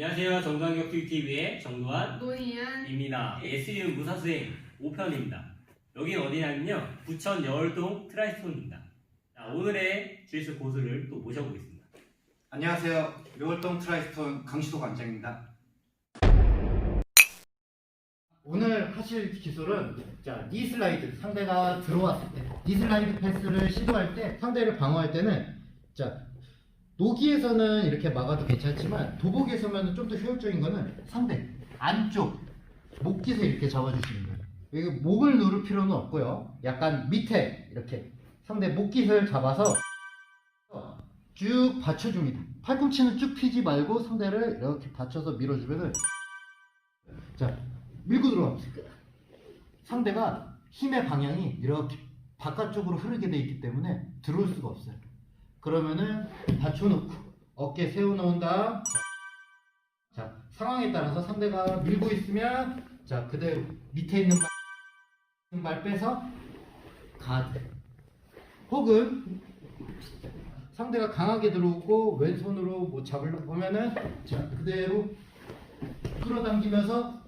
안녕하세요. 정강혁 TV의 정도환입니다. 노희연 SU 무사수행 5편입니다. 여긴 어디냐면요. 부천 여월동 트라이스톤입니다. 자, 오늘의 주스 고수를 또 모셔보겠습니다. 안녕하세요. 묘월동 트라이스톤 강시도 관장입니다. 오늘 하실 기술은 자, 니 슬라이드 상대가 들어왔을 때, 니 슬라이드 패스를 시도할 때 상대를 방어할 때는 자, 노기에서는 이렇게 막아도 괜찮지만 도복에서는 좀더 효율적인 거는 상대 안쪽 목깃을 이렇게 잡아주시는 거예요. 목을 누를 필요는 없고요. 약간 밑에 이렇게 상대 목깃을 잡아서 쭉 받쳐줍니다. 팔꿈치는 쭉 피지 말고 상대를 이렇게 받쳐서 밀어주면은 자 밀고 들어가보세요. 상대가 힘의 방향이 이렇게 바깥쪽으로 흐르게 돼 있기 때문에 들어올 수가 없어요. 그러면은 받쳐놓고 어깨 세워놓은 다음 자, 자 상황에 따라서 상대가 밀고 있으면 자 그대로 밑에 있는 발, 발 빼서 가드 혹은 상대가 강하게 들어오고 왼손으로 뭐 잡으려고 보면은 자 그대로 끌어당기면서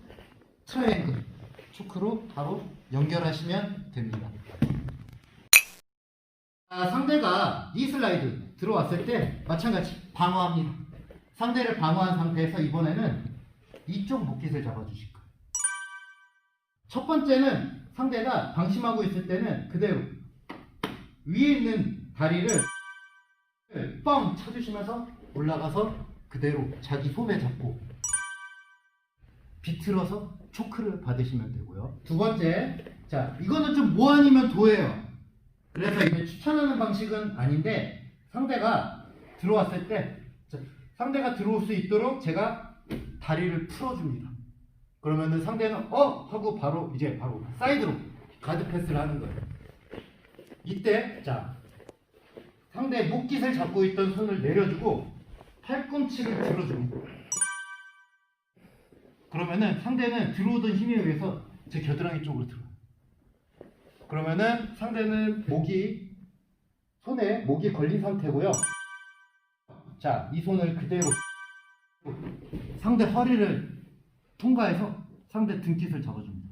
트라이앵글 초크로 바로 연결하시면 됩니다. 아, 상대가 니 슬라이드 들어왔을 때 마찬가지 방어합니다. 상대를 방어한 상태에서 이번에는 이쪽 목깃을 잡아주실 거예요. 첫 번째는 상대가 방심하고 있을 때는 그대로 위에 있는 다리를 뻥 쳐주시면서 올라가서 그대로 자기 손에 잡고 비틀어서 초크를 받으시면 되고요. 두 번째, 자 이거는 좀뭐 아니면 도예요. 그래서 이게 추천하는 방식은 아닌데 상대가 들어왔을 때 자, 상대가 들어올 수 있도록 제가 다리를 풀어줍니다. 그러면은 상대는 어 하고 바로 이제 바로 사이드로 가드 패스를 하는 거예요. 이때 자 상대 목깃을 잡고 있던 손을 내려주고 팔꿈치를 들어줍니다. 그러면은 상대는 들어오던 힘에 의해서 제 겨드랑이 쪽으로 들어요. 그러면은 상대는 목이 손에 목이 걸린 상태고요. 자, 이 손을 그대로 상대 허리를 통과해서 상대 등깃을 잡아줍니다.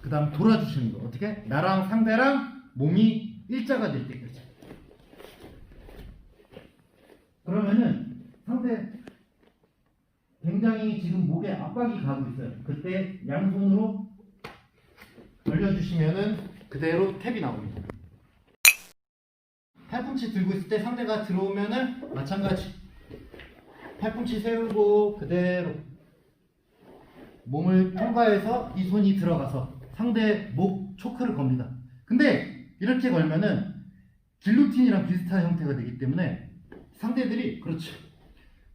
그 다음 돌아주시는 거. 어떻게? 나랑 상대랑 몸이 일자가 될 때까지. 그러면은 상대 굉장히 지금 목에 압박이 가고 있어요. 그때 양손으로 벌려주시면은 그대로 탭이 나옵니다. 팔꿈치 들고 있을 때 상대가 들어오면은 마찬가지. 팔꿈치 세우고 그대로 몸을 통과해서 이 손이 들어가서 상대 목 초크를 겁니다. 근데 이렇게 걸면은 길로틴이랑 비슷한 형태가 되기 때문에 상대들이 그렇죠.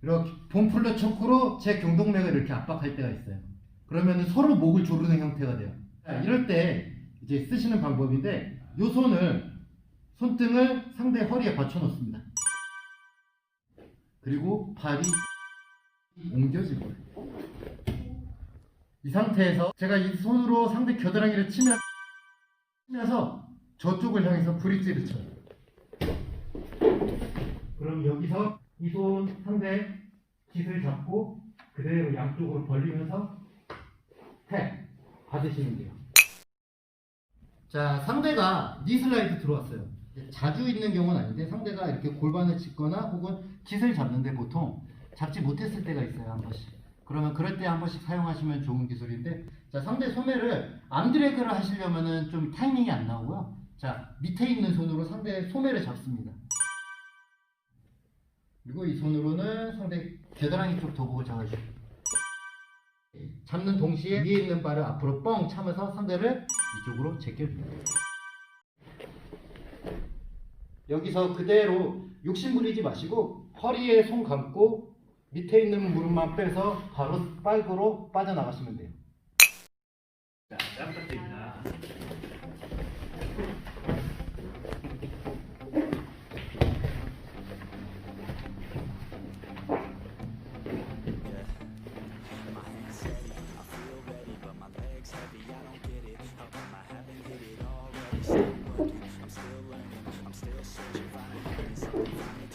이렇게 봄플러 초크로 제 경동맥을 이렇게 압박할 때가 있어요. 그러면은 서로 목을 조르는 형태가 돼요. 자, 이럴 때 이제 쓰시는 방법인데 요 손을 손등을 상대 허리에 받쳐 놓습니다. 그리고 발이 옮겨질 거예요. 이 상태에서 제가 이 손으로 상대 겨드랑이를 치면 치면서 저쪽을 향해서 브릿지를 쳐요. 그럼 여기서 이 손 상대 깃을 잡고 그대로 양쪽으로 벌리면서 탭 받으시면 돼요. 자, 상대가 니 슬라이드 들어왔어요. 자주 있는 경우는 아닌데 상대가 이렇게 골반을 짚거나 혹은 깃을 잡는데 보통 잡지 못했을 때가 있어요, 한 번씩. 그러면 그럴 때 한 번씩 사용하시면 좋은 기술인데 자, 상대 소매를 암드래그를 하시려면은 좀 타이밍이 안 나오고요. 자, 밑에 있는 손으로 상대 소매를 잡습니다. 그리고 이 손으로는 상대 겨드랑이 쪽 도복을 잡아주고 잡는 동시에 위에 있는 발을 앞으로 뻥 차면서 상대를 이쪽으로 제껴줍니다. 여기서 그대로 욕심 부리지 마시고 허리에 손 감고 밑에 있는 무릎만 빼서 바로 빨고로 빠져나가시면 돼요. 자, 잘 부탁드립니다.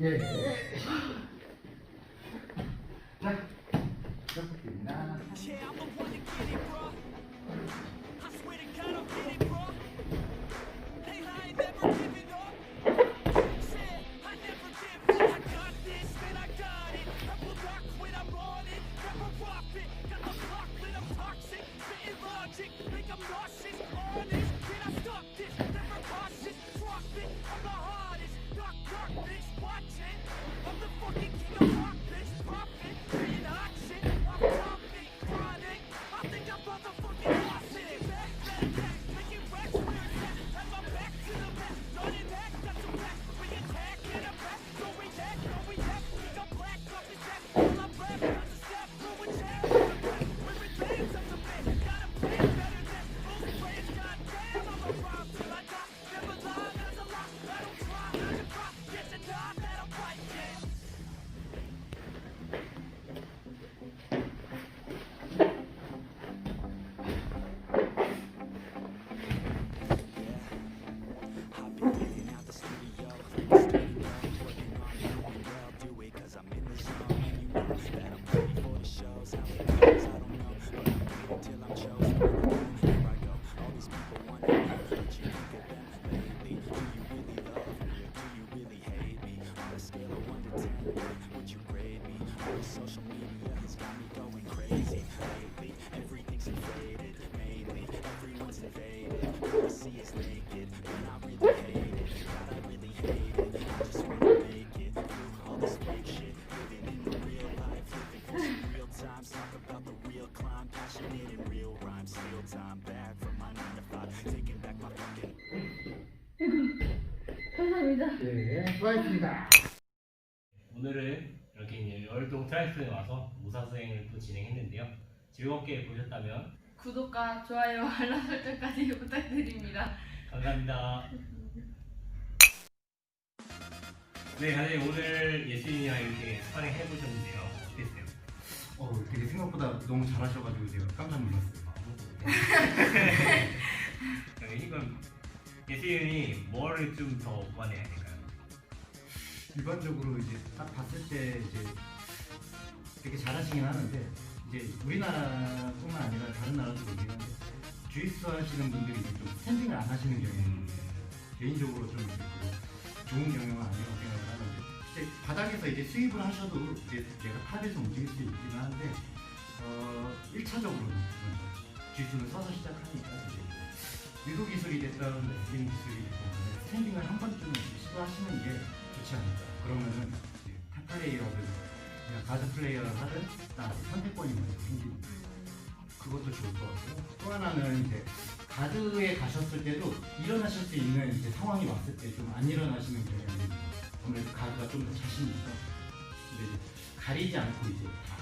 예. See is naked, and I really 예, 수고하셨습니다. 오늘은 이렇게 이제 열동 트라이스에 와서 무사 수행을 또 진행했는데요. 즐겁게 보셨다면 구독과 좋아요, 알람 설정까지 부탁드립니다. 감사합니다. 네, 과장님 오늘 예수님이랑 이렇게 스파링 해보셨는데요. 어땠어요? 어, 되게 생각보다 너무 잘하셔가지고 제가 깜짝 놀랐어요. 네, 이건 예수님이 뭐를 좀더 보완해야 될까요? 일반적으로 이제 딱 봤을 때 이제 되게 잘하시긴 하는데 이제 우리나라뿐만 아니라 다른 나라도 그렇긴 한데 주짓수 하시는 분들이 이제 좀 스탠딩을 안 하시는 경향이 있어요. 개인적으로 좀 이제 별로 좋은 경향은 아니라고 생각을 하는데 이제 바닥에서 이제 수입을 하셔도 이제 내가 탑에서 움직일 수 있기는 한데 어 1차적으로는 주짓수는 서서 시작하니까 이제 뭐 유도 기술이 됐던 레슬링 기술이 됐던 스탠딩을 한 번쯤은 시도하시는 게 좋지 않을까. 그러면은 플레이어든 그냥 가드 플레이어를 하든 나한테 선택권이 먼저 생기는 그것도 좋을 것 같고 또 하나는 이제 가드에 가셨을 때도 일어나실 수 있는 이제 상황이 왔을 때 좀 안 일어나시는 경향이 아무래도 가드가 좀 더 자신 있어. 근데 가리지 않고 이제 다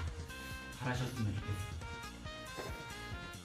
잘하셨으면 좋겠어요.